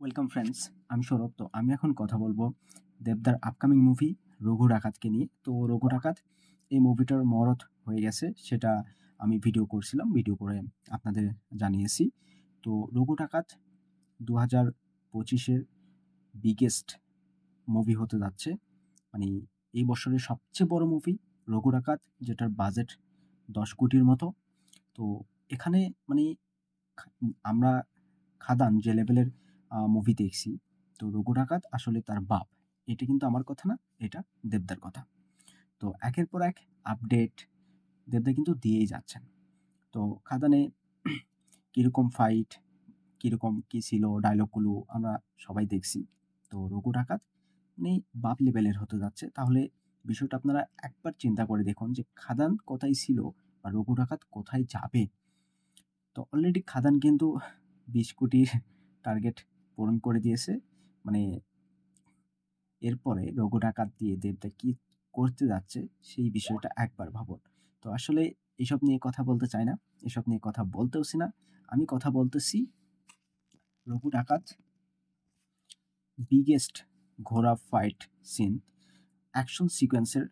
Welcome friends আমি সৌরভ তো আমি এখন কথা বলব দেবদার আপকামিং মুভি রঘু ডাকাতকে নিয়ে। তো রঘু ডাকাত, এই মুভিটার মরত হয়ে গেছে, সেটা আমি ভিডিও করছিলাম ভিডিও করে আপনাদের জানিয়েছি। তো রঘু ডাকাত দু হাজার পঁচিশের বিগেস্ট মুভি হতে যাচ্ছে। মানে এই বছরের সবচেয়ে বড় মুভি রঘু ডাকাত, যেটার বাজেট দশ কোটির মতো। তো এখানে মানে আমরা খাদান, যে লেভেলের মুভি দেখছি। তো রঘু ডাকাত আসলে তার বাপ। এটা কিন্তু আমার কথা না, এটা দেবদার কথা। তো একের পর এক আপডেট দেবদা কিন্তু দিয়েই যাচ্ছেন। তো খাদানে কীরকম ফাইট কীরকম কী ছিল ডায়লগগুলো আমরা সবাই দেখছি। তো রঘু ডাকাত মানে বাপ লেভেলের হতে যাচ্ছে। তাহলে বিষয়টা আপনারা একবার চিন্তা করে দেখুন যে খাদান কোথায় ছিল বা রঘু ডাকাত কোথায় যাবে। তো অলরেডি খাদান কিন্তু বিশ কোটির টার্গেট পূরণ করে দিয়েছে। মানে এরপরে রঘু ডাকাত দিয়ে দেবদা কি করতে যাচ্ছে সেই বিষয়টা একবার ভাবুন। তো আসলে এসব নিয়ে কথা বলতে চাই না, এসব নিয়ে কথা বলতেওছি না। আমি কথা বলতেছি রঘু ডাকাত বিগেস্ট ঘোড়া ফাইট সিন অ্যাকশন সিকোয়েন্সের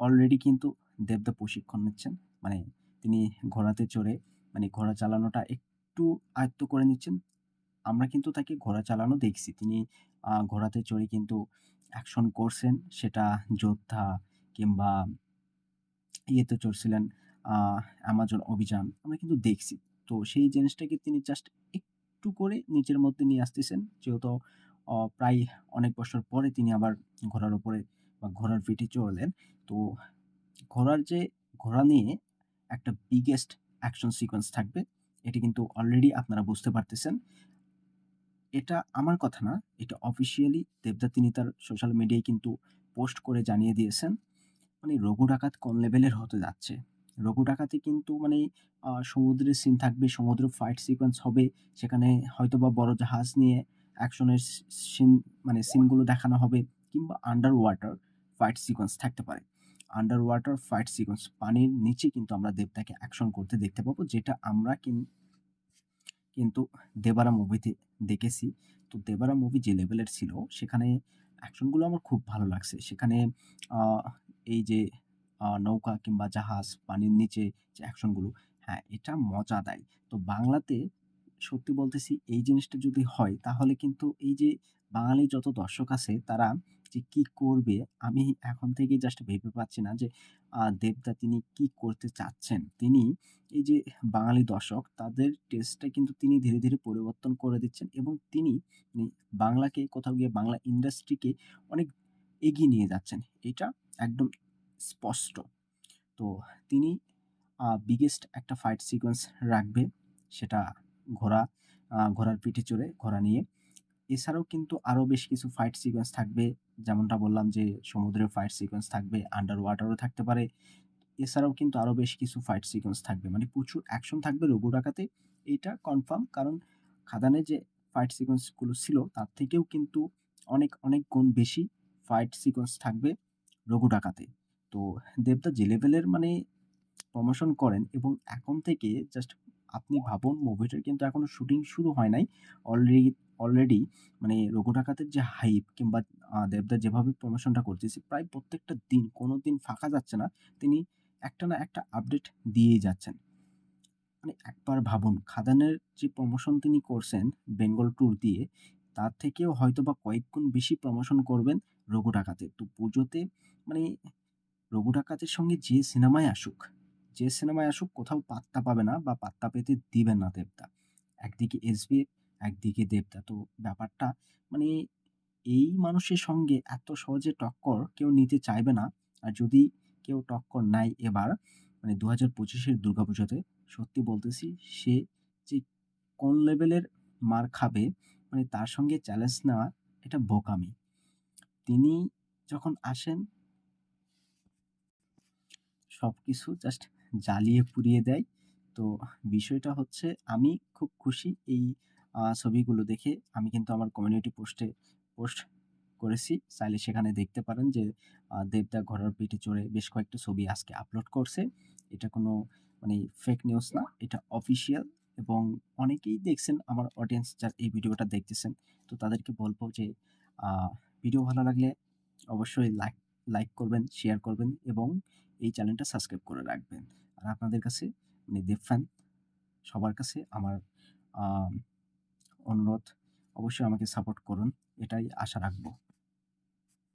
অলরেডি কিন্তু দেবদা প্রশিক্ষণ নিচ্ছেন। মানে তিনি ঘোড়াতে চড়ে মানে ঘোড়া চালানোটা একটু আয়ত্ত করে নিচ্ছেন। আমরা কিন্তু তাকে ঘোড়া চালানো দেখছি। তিনি ঘোড়াতে চড়ে কিন্তু অ্যাকশন করছেন। সেটা যোদ্ধা কিংবা ইয়েতে চড়ছিলেন অ্যামাজন অভিযান। আমরা কিন্তু দেখছি। তো সেই জিনিসটাকে তিনি জাস্ট একটু করে নিজের মধ্যে নিয়ে আসতেছেন। যেহেতু প্রায় অনেক বছর পরে তিনি আবার ঘোড়ার উপরে বা ঘোড়ার পিঠে চড়লেন। তো ঘোড়ার যে ঘোড়া নিয়ে একটা বিগেস্ট অ্যাকশন সিকোয়েন্স থাকবে, এটি কিন্তু অলরেডি আপনারা বুঝতে পারতেছেন। এটা আমার কথা না, এটা অফিসিয়ালি দেবদা তিনি তার সোশ্যাল মিডিয়ায় কিন্তু পোস্ট করে জানিয়ে দিয়েছেন। মানে রঘু ডাকাত কোন লেভেলের হতে যাচ্ছে? রঘু ডাকাতে কিন্তু মানে সমুদ্রের সিন থাকবে, সমুদ্র ফাইট সিকোয়েন্স হবে, সেখানে হয়তো বা বড় জাহাজ নিয়ে অ্যাকশনের সিন মানে সিনগুলো দেখানো হবে, কিংবা আন্ডার ওয়াটার ফাইট সিকোয়েন্স থাকতে পারে। আন্ডার ওয়াটার ফাইট সিকোয়েন্স পানির নিচে কিন্তু আমরা দেবতাকে অ্যাকশন করতে দেখতে পাবো, যেটা আমরা কিন- কিন্তু দেবারা মুভিতে দেখেছি। তো দেবারা মুভি যে লেভেলের ছিল, সেখানে অ্যাকশনগুলো আমার খুব ভালো লাগছে। সেখানে এই যে নৌকা কিংবা জাহাজ, পানির নিচে যে অ্যাকশনগুলো হ্যাঁ এটা মজা দেয় তো বাংলাতে সত্যি বলতেছি, এই জিনিসটা যদি হয়, তাহলে কিন্তু এই যে বাঙালি যত দর্শক আছে, তারা যে কি করবে, আমি এখন থেকে জাস্ট ভেবে পাচ্ছি না যে দেবদা তিনি কি করতে চাচ্ছেন? তিনি এই যে বাঙালি দর্শক, তাদের টেস্টটা কিন্তু তিনি ধীরে ধীরে পরিবর্তন করে দিচ্ছেন এবং তিনি মানে বাংলাকে কোথাও গিয়ে বাংলা ইন্ডাস্ট্রিকে অনেক এগিয়ে নিয়ে যাচ্ছেন। এটা একদম স্পষ্ট। তো তিনি বিগেস্ট একটা ফাইট সিকোয়েন্স রাখবে, সেটা ঘোড়া ঘোড়ার পিঠে চড়ে, ঘোড়া নিয়ে। এছাড়াও কিন্তু আরও বেশ কিছু ফাইট সিকোয়েন্স থাকবে। যেমনটা বললাম যে সমুদ্রের ফাইট সিকোয়েন্স থাকবে আন্ডার ওয়াটারও থাকতে পারে। এছাড়াও কিন্তু আরও বেশ কিছু ফাইট সিকোয়েন্স থাকবে। মানে প্রচুর অ্যাকশন থাকবে রঘু ডাকাতে এটা কনফার্ম কারণ খাদানে যে ফাইট সিকোয়েন্সগুলো ছিল, তার থেকেও কিন্তু অনেক অনেক গুণ বেশি ফাইট সিকোয়েন্স থাকবে রঘু ডাকাতে তো দেবদা যে লেভেলের মানে প্রমোশন করেন এবং এখন থেকে জাস্ট আপনি ভাবুন মুভিটার কিন্তু এখনও শুটিং শুরু হয় নাই। অলরেডি অলরেডি মানে রঘু ডাকাতের যে হাইপ কিংবা দেবদা যেভাবে প্রমোশনটা করতেছে, প্রায় প্রত্যেকটা দিন কোনো দিন ফাঁকা যাচ্ছে না, তিনি একটা না একটা আপডেট দিয়েই যাচ্ছেন। মানে একবার ভাবুন, খাদানের যে প্রমোশন তিনি করছেন বেঙ্গল ট্যুর দিয়ে, তার থেকেও হয়তো বা কয়েক গুণ বেশি প্রমোশন করবেন রঘু ডাকাতে তো পুজোতে মানে রঘু ডাকাতের সঙ্গে যে সিনেমায় আসুক যে সিনেমায় আসুক কোথাও পাত্তা পাবে না বা পাত্তা পেতে দিবে না দেবদা একদিকে এসবি একদিকে দেবদা তো ব্যাপারটা মানে এই মানুষের সঙ্গে এত সহজে টক্কর কেউ নিতে চাইবে না। আর যদি কেউ টক্কর নেয় এবার মানে দু হাজার পঁচিশের দুর্গাপুজোতে, সত্যি বলতেছি সে যে কোন লেভেলের মার খাবে মানে তার সঙ্গে চ্যালেঞ্জ নেওয়া এটা বোকামি। তিনি যখন আসেন সব কিছু জাস্ট জ্বালিয়ে পুড়িয়ে দেয়। তো বিষয়টা হচ্ছে আমি খুব খুশি এই ছবিগুলো দেখে। আমি কিন্তু আমার কমিউনিটি পোস্টে পোস্ট করেছি। চাইলে সেখানে দেখতে পারেন যে দেবদা ঘোড়ার পিঠে চড়ে বেশ কয়েকটা ছবি আজকে আপলোড করছে। এটা কোনো মানে ফেক নিউজ না এটা অফিসিয়াল এবং অনেকেই দেখছেন আমার অডিয়েন্স যার এই ভিডিওটা দেখতেছেন। তো তাদেরকে বলব যে ভিডিও ভালো লাগলে অবশ্যই লাইক লাইক করবেন, শেয়ার করবেন এবং এই চ্যানেলটা সাবস্ক্রাইব করে রাখবেন। আর আপনাদের কাছে মানে দেবফ্যান সবার কাছে আমার অনুরোধ, অবশ্যই আমাকে সাপোর্ট করুন। এটাই আশা রাখব।